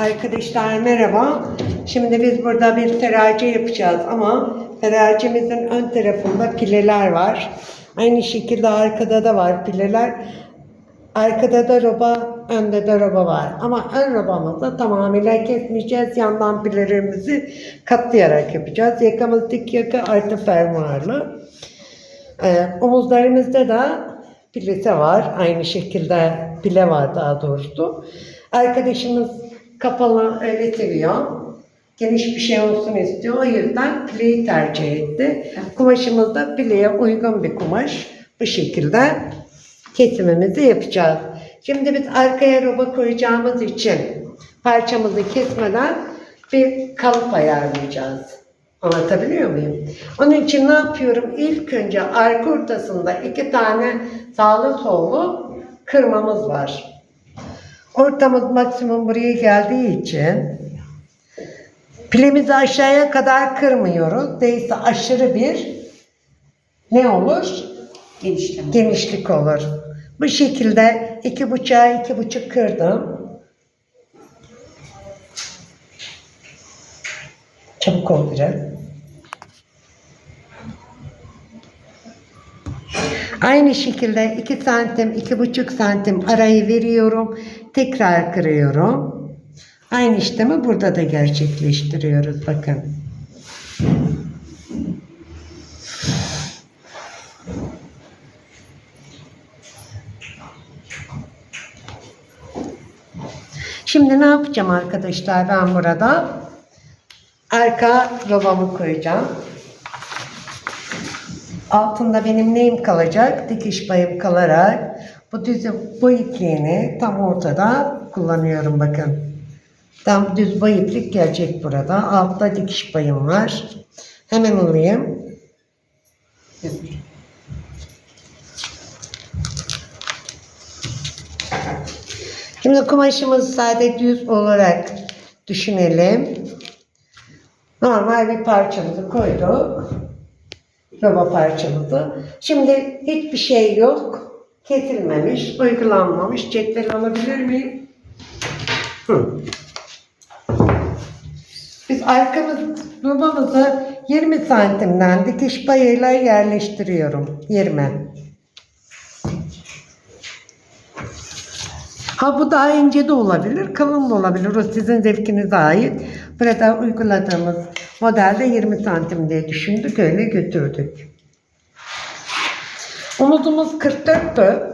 Arkadaşlar merhaba. Şimdi biz burada bir teraci yapacağız ama teracimizin ön tarafında pileler var. Aynı şekilde arkada da var pileler. Arkada da roba, önde de roba var. Ama ön robamızı tamamıyla kesmeyeceğiz. Yandan pilelerimizi katlayarak yapacağız. Yakamız dik yaka artı fermuarlı. Ee, omuzlarımızda da pilete var. Aynı şekilde pile var daha doğrusu. Arkadaşımız kapalı öyle seviyor. Geniş bir şey olsun istiyor. O yüzden pileyi tercih etti. Kumaşımız da pileye uygun bir kumaş. Bu şekilde kesimimizi yapacağız. Şimdi biz arkaya roba koyacağımız için parçamızı kesmeden bir kalıp ayarlayacağız. Anlatabiliyor muyum? Onun için ne yapıyorum? İlk önce arka ortasında iki tane sağlı sollu kırmamız var. Ortamız maksimum buraya geldiği için pilimizi aşağıya kadar kırmıyoruz. Değilse aşırı bir ne olur? Genişleme. genişlik olur. Bu şekilde iki buçuğa iki buçuk kırdım. Çabuk ol biraz. Aynı şekilde iki santim, iki buçuk santim arayı veriyorum. Tekrar kırıyorum. Aynı işlemi burada da gerçekleştiriyoruz. Bakın. Şimdi ne yapacağım arkadaşlar ben burada? Arka robamı koyacağım. Altında benim neyim kalacak? Dikiş payım kalarak bu düz bu ipliğini tam ortada kullanıyorum bakın. Tam düz boy iplik gelecek burada. Altta dikiş payım var. Hemen alayım. Şimdi kumaşımızı sade düz olarak düşünelim. Normal bir parçamızı koyduk. Roba parçamızı. Şimdi hiçbir şey yok. Kesilmemiş, uygulanmamış. Cetvel alabilir miyim? Hı. Biz arkamız robamızı 20 santimden dikiş payıyla yerleştiriyorum. 20. Ha bu daha ince de olabilir, kalın da olabilir. O sizin zevkinize ait. Burada uyguladığımız modelde 20 santim diye düşündük, öyle götürdük. Omuzumuz 44'tü.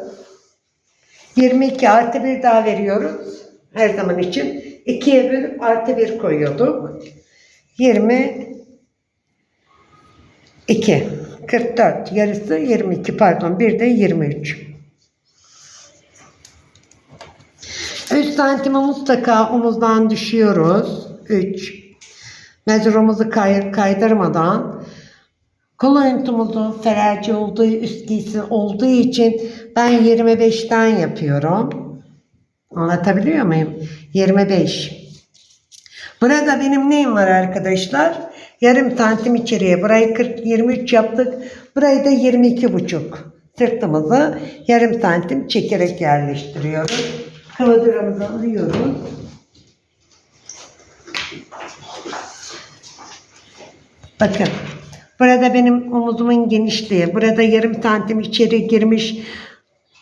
22 artı 1 daha veriyoruz her zaman için. 2'ye 1 artı 1 koyuyorduk. 22 44 yarısı 22 pardon bir de 23. 3 santime mutlaka omuzdan düşüyoruz. 3. Mezurumuzu kay kaydırmadan kol oyuntumuzu fererci olduğu üst giysi olduğu için ben 25'ten yapıyorum. Anlatabiliyor muyum? 25. Burada benim neyim var arkadaşlar? Yarım santim içeriye. Burayı 40, 23 yaptık. Burayı da 22 buçuk. Sırtımızı yarım santim çekerek yerleştiriyoruz. Kıvırcıramızı alıyoruz. Bakın. Burada benim omuzumun genişliği. Burada yarım santim içeri girmiş.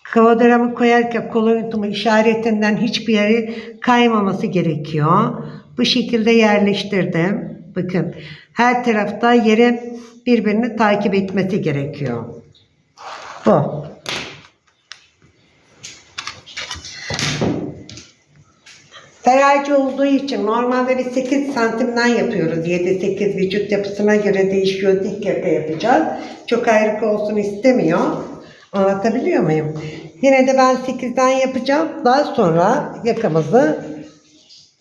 Kavadıramı koyarken kol oyuntumu işaretinden hiçbir yeri kaymaması gerekiyor. Bu şekilde yerleştirdim. Bakın her tarafta yeri birbirini takip etmesi gerekiyor. Bu. Terazi olduğu için normalde bir 8 santimden yapıyoruz. 7-8 vücut yapısına göre değişiyor. Dik yaka yapacağız. Çok ayrık olsun istemiyor. Anlatabiliyor muyum? Yine de ben 8'den yapacağım. Daha sonra yakamızı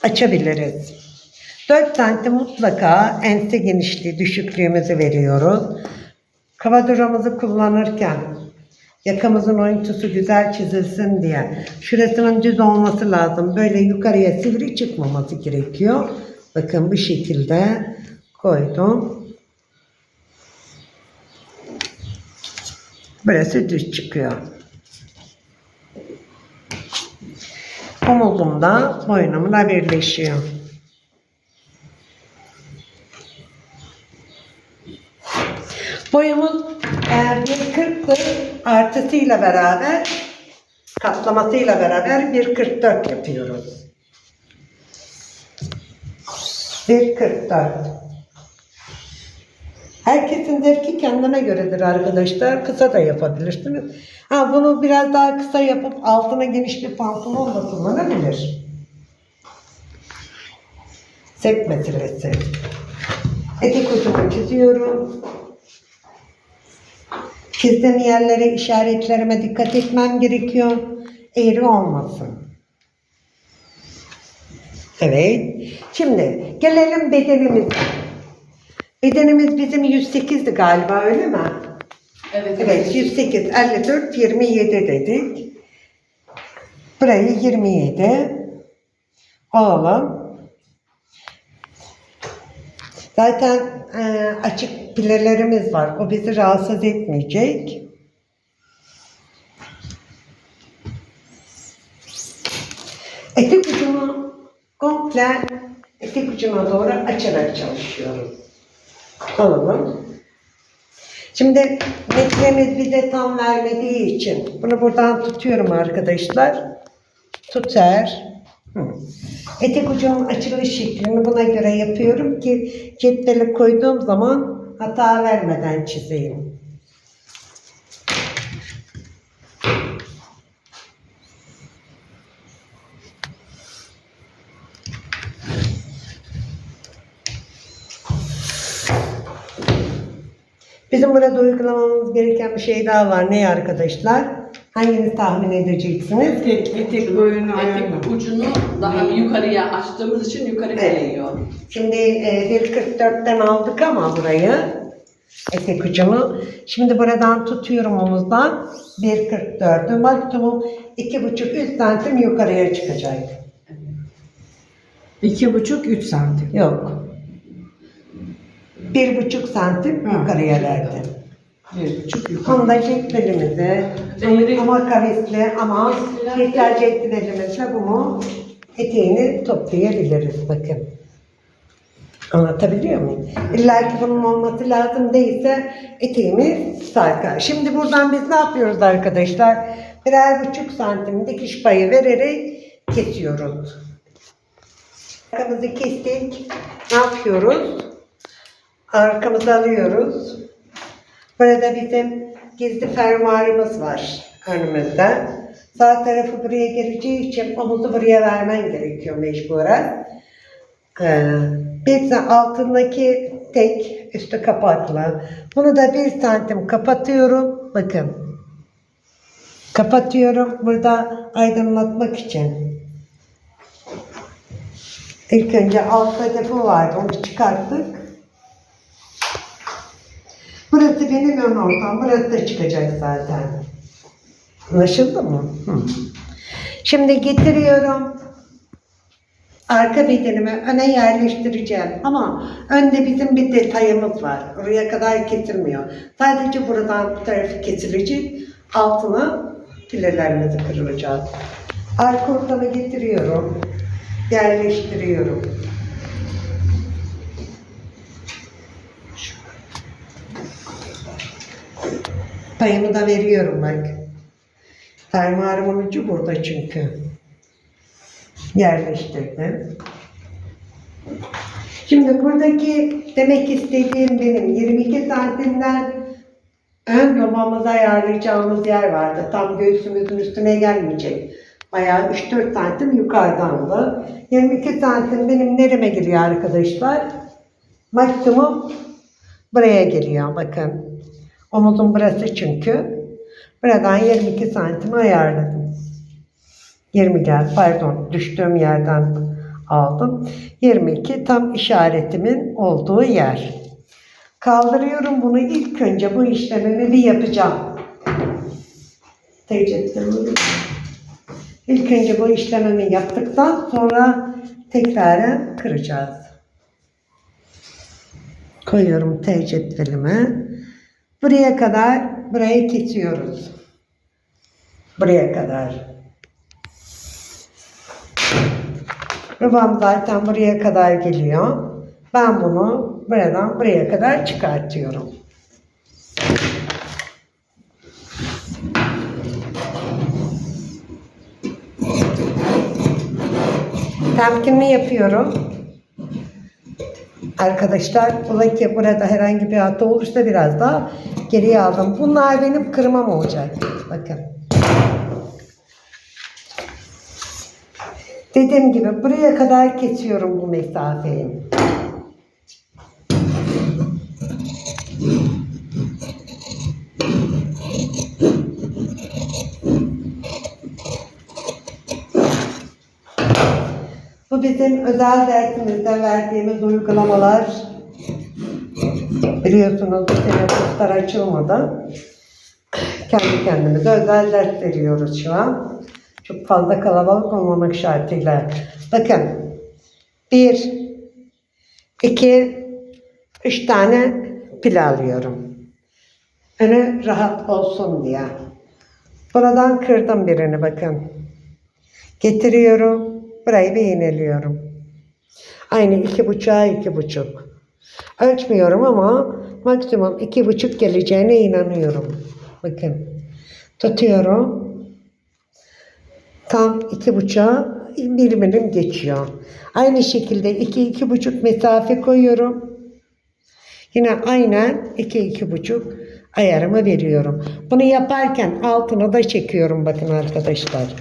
açabiliriz. 4 santim mutlaka ense genişliği düşüklüğümüzü veriyoruz. Kavaduramızı kullanırken yakamızın oyuntusu güzel çizilsin diye şurasının düz olması lazım. Böyle yukarıya sivri çıkmaması gerekiyor. Bakın bu şekilde koydum. Burası düz çıkıyor. omuzumda boynumla birleşiyor. Eğer 1.40'tır artısıyla beraber katlamasıyla beraber 1.44 yapıyoruz. 1.44 Herkesin zevki kendine göredir arkadaşlar. Kısa da yapabilirsiniz. Ha bunu biraz daha kısa yapıp altına geniş bir pantolon da kullanabilir. Zevk meselesi. Etek ucumu çiziyorum. Çizdiğim yerlere, işaretlerime dikkat etmem gerekiyor. Eğri olmasın. Evet. Şimdi gelelim bedenimize. Bedenimiz bizim 108'di galiba öyle mi? Evet. Evet 108, 54, 27 dedik. Burayı 27 alalım. Zaten e, açık pilelerimiz var. O bizi rahatsız etmeyecek. Etek ucunu komple etek ucuna doğru açarak çalışıyoruz. Alalım. Şimdi metremiz bize tam vermediği için bunu buradan tutuyorum arkadaşlar. Tutar. Etek ucunun açılış şeklini buna göre yapıyorum ki cetveli koyduğum zaman hata vermeden çizeyim. Bizim burada uygulamamız gereken bir şey daha var. Ne arkadaşlar? Hanginiz tahmin edeceksiniz? Etek, etek boyunu etek ucunu daha yukarıya açtığımız için yukarı kayıyor. Şimdi e, 1.44'ten aldık ama burayı etek ucunu. Şimdi buradan tutuyorum omuzdan 1.44'ü maksimum 2,5-3 santim yukarıya çıkacak. İki buçuk, üç santim. Yok. 1,5 santim yukarıya verdim. Bir buçuk yukarı. Onda cetvelimizi Eğri- ama kavisli ama yeter cetvelimizle bunu eteğini toplayabiliriz bakın. Anlatabiliyor muyum? İlla ki bunun olması lazım değilse eteğimiz sarkar. Şimdi buradan biz ne yapıyoruz arkadaşlar? Birer buçuk santim dikiş payı vererek kesiyoruz. Arkamızı kestik. Ne yapıyoruz? Arkamızı alıyoruz. Burada bizim gizli fermuarımız var önümüzde. Sağ tarafı buraya geleceği için omuzu buraya vermen gerekiyor mecburen. Ee, bir de altındaki tek üstü kapaklı. Bunu da bir santim kapatıyorum. Bakın. Kapatıyorum. Burada aydınlatmak için. İlk önce altta depo vardı. Onu çıkarttık. Ön ortam. Burası da çıkacak zaten. Anlaşıldı mı? Hı. Şimdi getiriyorum. Arka bedenimi öne yerleştireceğim. Ama önde bizim bir detayımız var. Oraya kadar kesilmiyor. Sadece buradan bu tarafı kesilecek. Altına filelerimizi kırılacak. Arka ortamı getiriyorum. Yerleştiriyorum. Payımı da veriyorum bak. Fermuarımın ucu burada çünkü. Yerleştirdim. Şimdi buradaki demek istediğim benim 22 santimden ön yobamızı ayarlayacağımız yer vardı. Tam göğsümüzün üstüne gelmeyecek. Bayağı 3-4 santim yukarıdan da. 22 santim benim nereme geliyor arkadaşlar? Maksimum buraya geliyor bakın. Omuzum burası çünkü. Buradan 22 santim ayarladım. 20 geldi pardon düştüğüm yerden aldım. 22 tam işaretimin olduğu yer. Kaldırıyorum bunu ilk önce bu işlemimi bir yapacağım. Tecrübemi. İlk önce bu işlemimi yaptıktan sonra tekrar kıracağız. Koyuyorum T cetvelime. Buraya kadar burayı kesiyoruz. Buraya kadar. Rubam zaten buraya kadar geliyor. Ben bunu buradan buraya kadar çıkartıyorum. Temkinli yapıyorum. Arkadaşlar ola ki burada herhangi bir hata olursa biraz daha geriye aldım. Bunlar benim kırmam olacak. Bakın. Dediğim gibi buraya kadar kesiyorum bu mesafeyi. Bu bizim özel dersimizde verdiğimiz uygulamalar. Biliyorsunuz bu sene kurslar. Kendi kendimize özel ders veriyoruz şu an. Çok fazla kalabalık olmamak şartıyla. Bakın. Bir, iki, üç tane pil alıyorum. Önü rahat olsun diye. Buradan kırdım birini bakın. Getiriyorum. Burayı bir. Aynı iki buçuğa iki buçuk. Ölçmüyorum ama maksimum iki buçuk geleceğine inanıyorum. Bakın. Tutuyorum. Tam iki buçuğa bir geçiyor. Aynı şekilde iki iki buçuk mesafe koyuyorum. Yine aynen iki iki buçuk ayarımı veriyorum. Bunu yaparken altına da çekiyorum bakın arkadaşlar.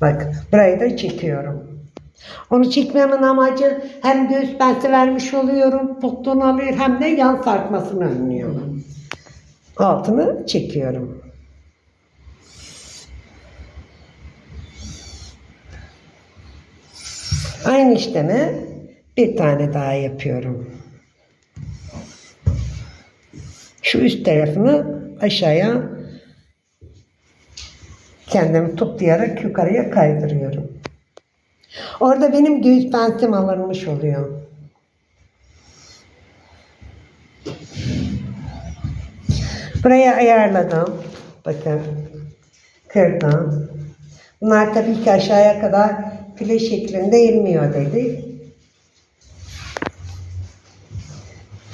Bak burayı da çekiyorum. Onu çekmemin amacı hem göğüs pensi vermiş oluyorum, potluğunu alıyor hem de yan sarkmasını önlüyorum. Altını çekiyorum. Aynı işlemi bir tane daha yapıyorum. Şu üst tarafını aşağıya kendimi toplayarak yukarıya kaydırıyorum. Orada benim göğüs pensim alınmış oluyor. Buraya ayarladım. Bakın. Kırdım. Bunlar tabii ki aşağıya kadar file şeklinde inmiyor dedik.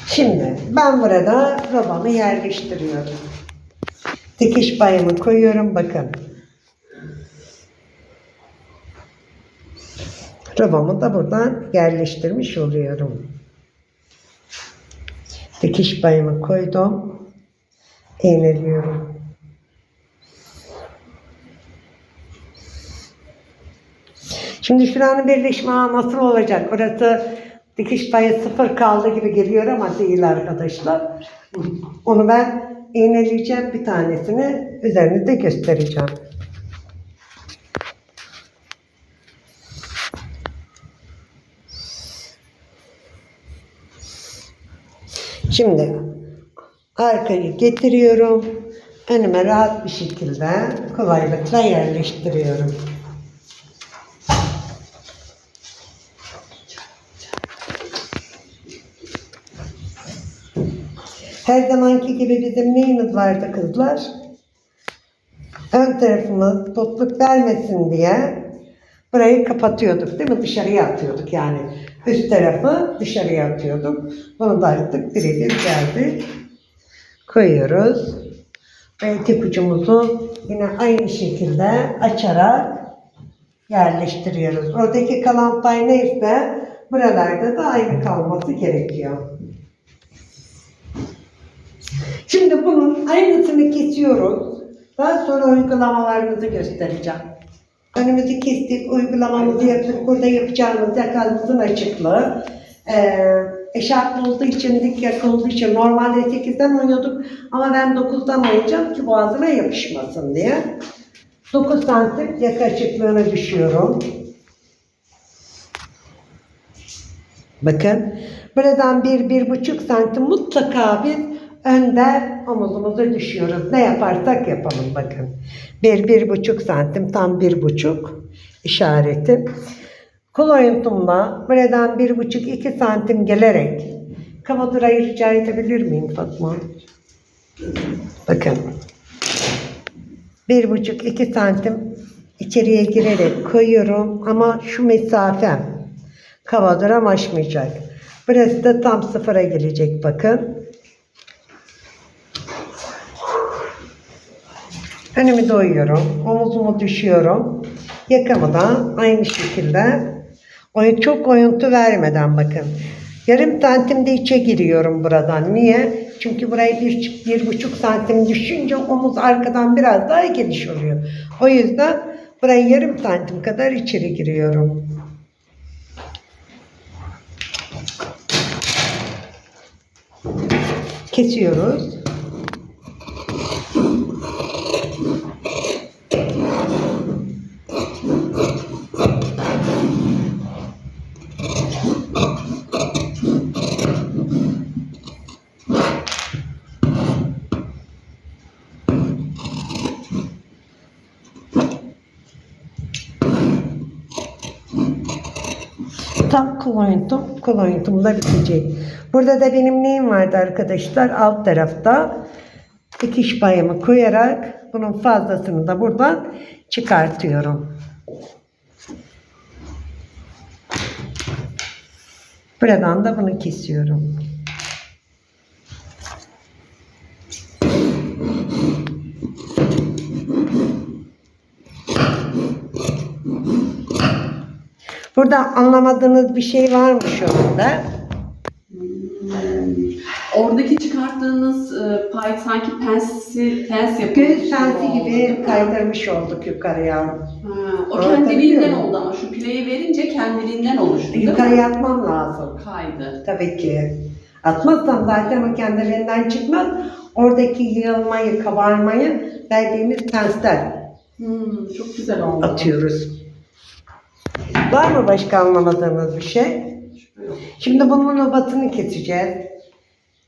Şimdi ben burada robamı yerleştiriyorum. Dikiş payımı koyuyorum bakın. Robamı da buradan yerleştirmiş oluyorum. Dikiş payımı koydum. İğneliyorum. Şimdi şuranın birleşme nasıl olacak? Orası dikiş payı sıfır kaldı gibi geliyor ama değil arkadaşlar. Onu ben iğneleyeceğim bir tanesini üzerine de göstereceğim. Şimdi arkayı getiriyorum. Önüme rahat bir şekilde kolaylıkla yerleştiriyorum. Her zamanki gibi bizim neyimiz vardı kızlar? Ön tarafımız totluk vermesin diye burayı kapatıyorduk değil mi? Dışarıya atıyorduk yani. Üst tarafı dışarıya atıyorduk. Bunu da artık birebir geldi. Koyuyoruz. Ve tek ucumuzu yine aynı şekilde açarak yerleştiriyoruz. Oradaki kalan pay neyse buralarda da aynı kalması gerekiyor. Şimdi bunun aynısını kesiyoruz. Daha sonra uygulamalarımızı göstereceğim. Önümüzü kestik, uygulamamızı yaptık. Burada yapacağımız yakamızın açıklığı. Ee, eşarplı olduğu için, dik yaka olduğu için normalde 8'den oynuyorduk. Ama ben 9'dan oynayacağım ki boğazıma yapışmasın diye. 9 santim yaka açıklığına düşüyorum. Bakın. Buradan bir, bir buçuk santim mutlaka biz önde omuzumuza düşüyoruz. Ne yaparsak yapalım bakın. Bir, bir buçuk santim tam bir buçuk işaretim. Kol oyuntumla buradan bir buçuk iki santim gelerek kamadurayı rica edebilir miyim Fatma? Bakın. Bir buçuk iki santim içeriye girerek koyuyorum ama şu mesafem kavadıram aşmayacak. Burası da tam sıfıra gelecek bakın. Önümü doyuyorum. Omuzumu düşüyorum. Yakamı da aynı şekilde çok oyuntu vermeden bakın. Yarım santim de içe giriyorum buradan. Niye? Çünkü burayı bir, bir buçuk santim düşünce omuz arkadan biraz daha geniş oluyor. O yüzden burayı yarım santim kadar içeri giriyorum. Kesiyoruz. Kolonyum da bitecek. Burada da benim neyim vardı arkadaşlar? Alt tarafta dikiş payımı koyarak bunun fazlasını da buradan çıkartıyorum. Buradan da bunu kesiyorum. Burada anlamadığınız bir şey var mı şu anda? Oradaki çıkarttığınız e, pay sanki pensi, pens yapıyor. Göz sensi gibi kaydırmış olduk yukarıya. Ha, o Evet, kendiliğinden oldu ama şu pileyi verince kendiliğinden oluştu değil mi? Yukarıya atmam lazım. Kaydı. Tabii ki. Atmazsam zaten o kendiliğinden çıkmaz. Oradaki yığılmayı, kabarmayı verdiğimiz pensler Hmm, çok güzel oldu. atıyoruz. Var mı başka anlamadığınız bir şey? Şimdi bunun obatını keseceğiz.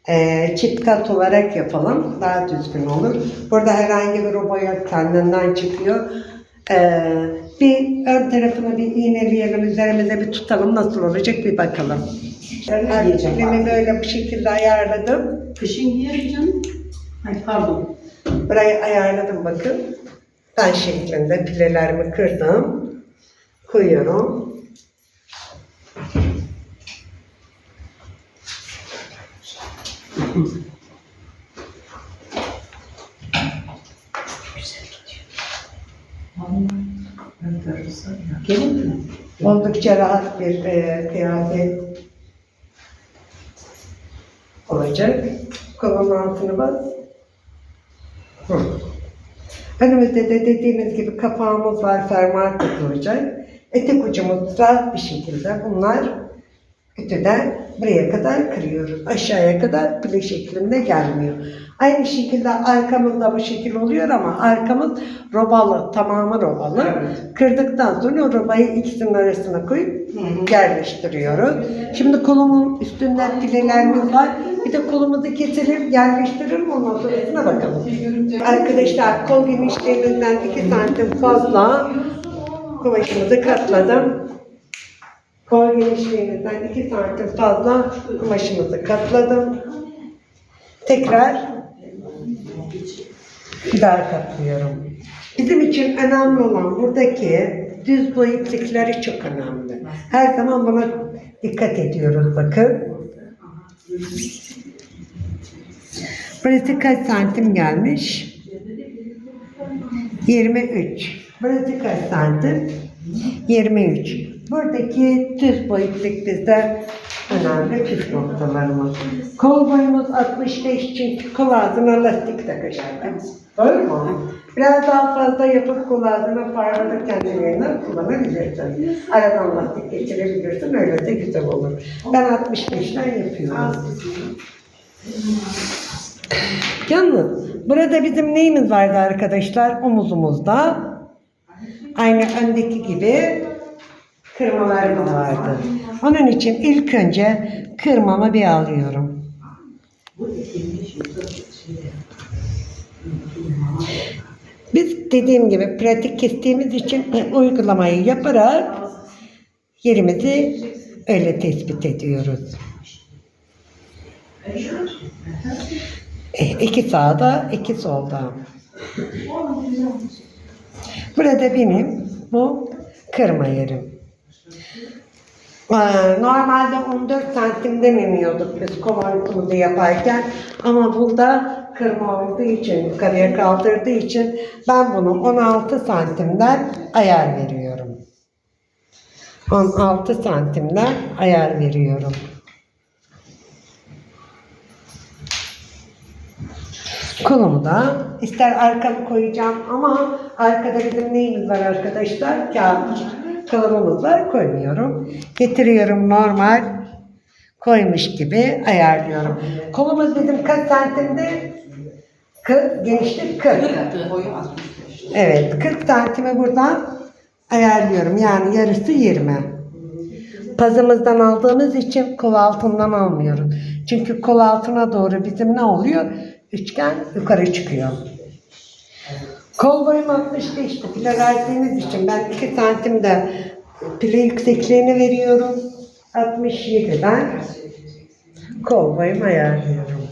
Ee, çift kat olarak yapalım. Daha düzgün olur. Burada herhangi bir oboya kendinden çıkıyor. Ee, bir ön tarafını bir iğneleyelim. Üzerimize bir tutalım. Nasıl olacak bir bakalım. Elimi böyle bu şekilde ayarladım. Kışın giyerim canım. Ay pardon. Burayı ayarladım bakın. Ben şeklinde pilelerimi kırdım. Koyuyorum. Gelin mi? Oldukça rahat bir e, kıyafet olacak. Kolonun altını bas. Hı. Önümüzde de dediğimiz gibi kapağımız var, fermuar takılacak. Etek ucumuz rahat bir şekilde bunlar ütüden buraya kadar kırıyoruz. Aşağıya kadar pile şeklinde gelmiyor. Aynı şekilde arkamızda bu şekil oluyor ama arkamız robalı, tamamı robalı. Kırdıktan sonra o robayı ikisinin arasına koyup yerleştiriyoruz. Şimdi kolumun üstünden pilelerimiz var. Bir de kolumuzu keselim, yerleştirelim ondan sonrasına bakalım. Arkadaşlar kol genişliğimizden 2 santim fazla kumaşımızı katladım. Kol genişliğimizden 2 santim fazla kumaşımızı katladım. Tekrar bir daha katlıyorum. Bizim için önemli olan buradaki düz boy iplikleri çok önemli. Her zaman buna dikkat ediyoruz bakın. Burası kaç santim gelmiş? 23. Burası kaç santim? 23. Buradaki düz boy iplik bizde önemli püf noktalarımız. Kol boyumuz 65 çünkü kol ağzına lastik takacağız. Doğru mu? Biraz daha fazla yapıp kol ağzına farları kendiliğinden kullanabilirsin. Aradan lastik geçirebilirsin. Öyle de güzel olur. Ben 65'ten yapıyorum. Yalnız burada bizim neyimiz vardı arkadaşlar? Omuzumuzda. Aynı öndeki gibi kırmalarımız vardı. Onun için ilk önce kırmamı bir alıyorum. Biz dediğim gibi pratik kestiğimiz için uygulamayı yaparak yerimizi öyle tespit ediyoruz. E, İki sağda, iki solda. Burada benim bu kırma yerim. Ee, Normalde 14 santimden iniyorduk biz kovantımızı yaparken ama burada kırma olduğu için yukarıya kaldırdığı için ben bunu 16 santimden ayar veriyorum. 16 santimden ayar veriyorum. Kolumu da ister arkamı koyacağım ama arkada bizim neyimiz var arkadaşlar? Kağıt kılıfımız var koymuyorum. Getiriyorum normal koymuş gibi ayarlıyorum. Kolumuz bizim kaç santimde? 40, genişlik 40. Boyu 65. Evet 40 santimi buradan ayarlıyorum. Yani yarısı 20. Pazımızdan aldığımız için kol altından almıyorum. Çünkü kol altına doğru bizim ne oluyor? Üçgen yukarı çıkıyor. Kol boyum 65'ti. Pile verdiğimiz için ben 2 santimde pile yüksekliğini veriyorum. 67'den kol boyumu ayarlıyorum.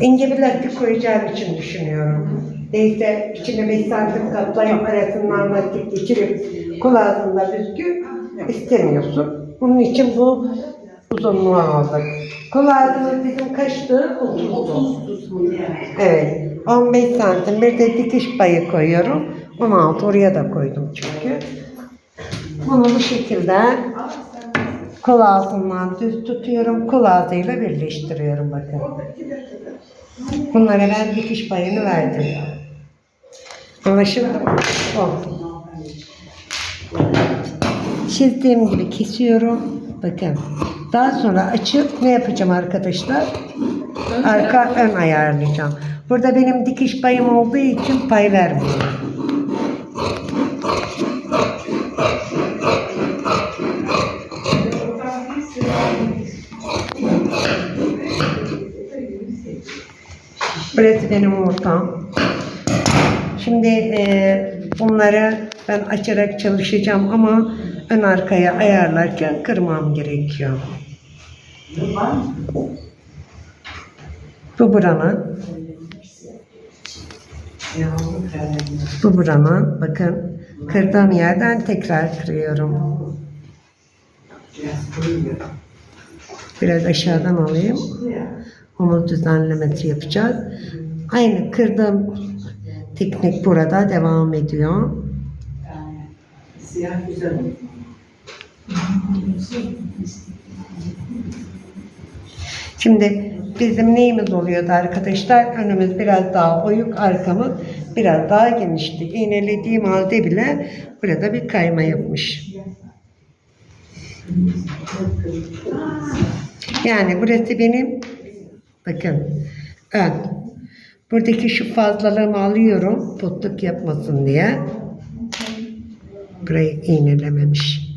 İnce bir lastik koyacağım için düşünüyorum. Neyse içine 5 santim katlayıp arasından lastik geçirip ağzında büzgü istemiyorsun. Bunun için bu uzunluğu aldık. Kol ağzımız bizim kaçtı? 30. 30 Evet. 15 santim bir de dikiş payı koyuyorum. 16 oraya da koydum çünkü. Bunu bu şekilde kol altından düz tutuyorum. Kol ağzıyla birleştiriyorum bakın. Bunlara ben dikiş payını verdim. Anlaşıldı mı? Oldu. Çizdiğim gibi kesiyorum. Bakın. Daha sonra açıp ne yapacağım arkadaşlar? Arka ön ayarlayacağım. Burada benim dikiş payım olduğu için pay vermiyorum. Burası benim ortam. Şimdi e, bunları ben açarak çalışacağım ama ön arkaya ayarlarken kırmam gerekiyor. Bu buranın. Bu buranın. Bakın kırdığım yerden tekrar kırıyorum. Biraz aşağıdan alayım. Onu düzenlemesi yapacağız. Aynı kırdığım teknik burada devam ediyor. Siyah güzel olur. Şimdi bizim neyimiz oluyordu arkadaşlar? Önümüz biraz daha oyuk, arkamız biraz daha genişti. İğnelediğim halde bile burada bir kayma yapmış. Yani burası benim bakın ön. Buradaki şu fazlalığımı alıyorum potluk yapmasın diye. Burayı iğnelememiş.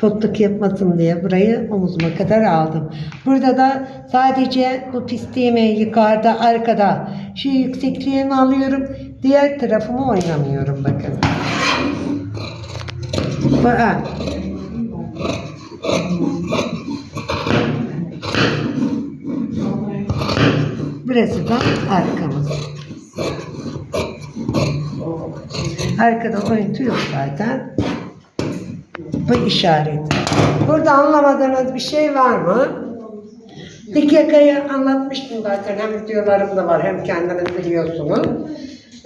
Potluk yapmasın diye burayı omuzuma kadar aldım. Burada da sadece bu pisliğimi yukarıda arkada şu yüksekliğimi alıyorum. Diğer tarafımı oynamıyorum bakın. Ön. Burası da arkamız. Arkada oyuntu yok zaten. Bu işaret. Burada anlamadığınız bir şey var mı? Dik yakayı anlatmıştım zaten. Hem videolarımda var hem kendiniz biliyorsunuz.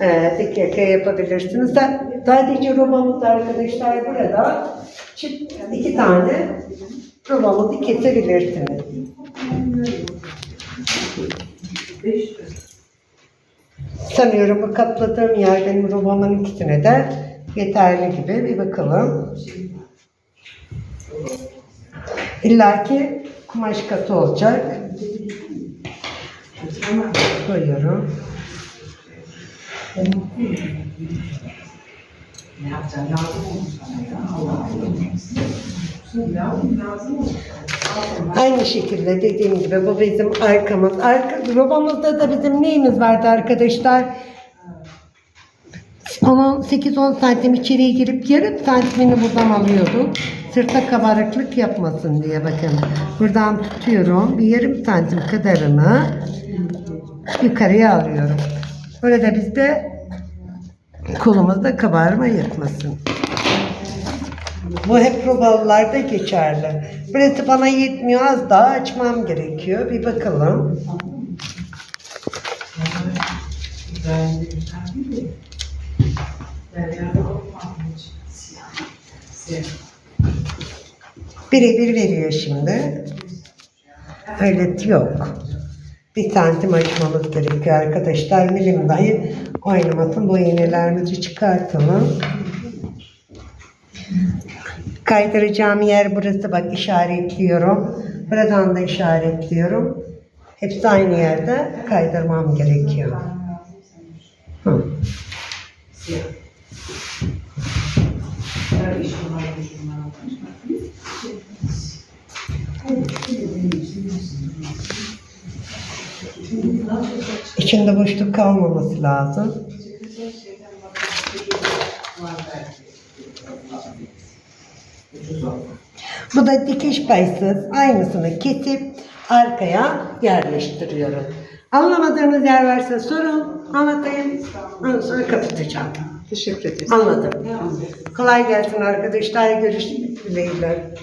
Ee, dik yaka yapabilirsiniz. Sa- Sadece robamız arkadaşlar burada. Çift iki tane robamızı kesebilirsiniz. Sanıyorum bu katladığım yer benim robamın ikisine de yeterli gibi. Bir bakalım. İlla ki kumaş katı olacak. Koyuyorum. Ne yapacaksın? Lazım olur sana ya. Allah olur. Aynı şekilde dediğim gibi bu bizim arkamız. Arka, robamızda da bizim neyimiz vardı arkadaşlar? Onun 8-10 santim içeriye girip yarım santimini buradan alıyordum. Sırta kabarıklık yapmasın diye bakın. Buradan tutuyorum. Bir yarım santim kadarını yukarıya alıyorum. Burada bizde kolumuzda kabarma yapmasın. Bu hep robalılarda geçerli. Burası bana yetmiyor. Az daha açmam gerekiyor. Bir bakalım. Birebir veriyor şimdi. Öyle yok. Bir santim açmamız gerekiyor arkadaşlar. Milim dahi oynamasın. Bu iğnelerimizi çıkartalım. Kaydıracağım yer burası. Bak işaretliyorum. Buradan da işaretliyorum. Hepsi aynı yerde kaydırmam gerekiyor. Hı. İçinde boşluk kalmaması lazım. Bu da dikiş paysız aynısını kesip arkaya yerleştiriyoruz. Anlamadığınız yer varsa sorun, anlatayım. Ondan sonra kapatacağım. Teşekkür ederim. Anladım. Kolay gelsin arkadaşlar. Görüşmek dileğiyle.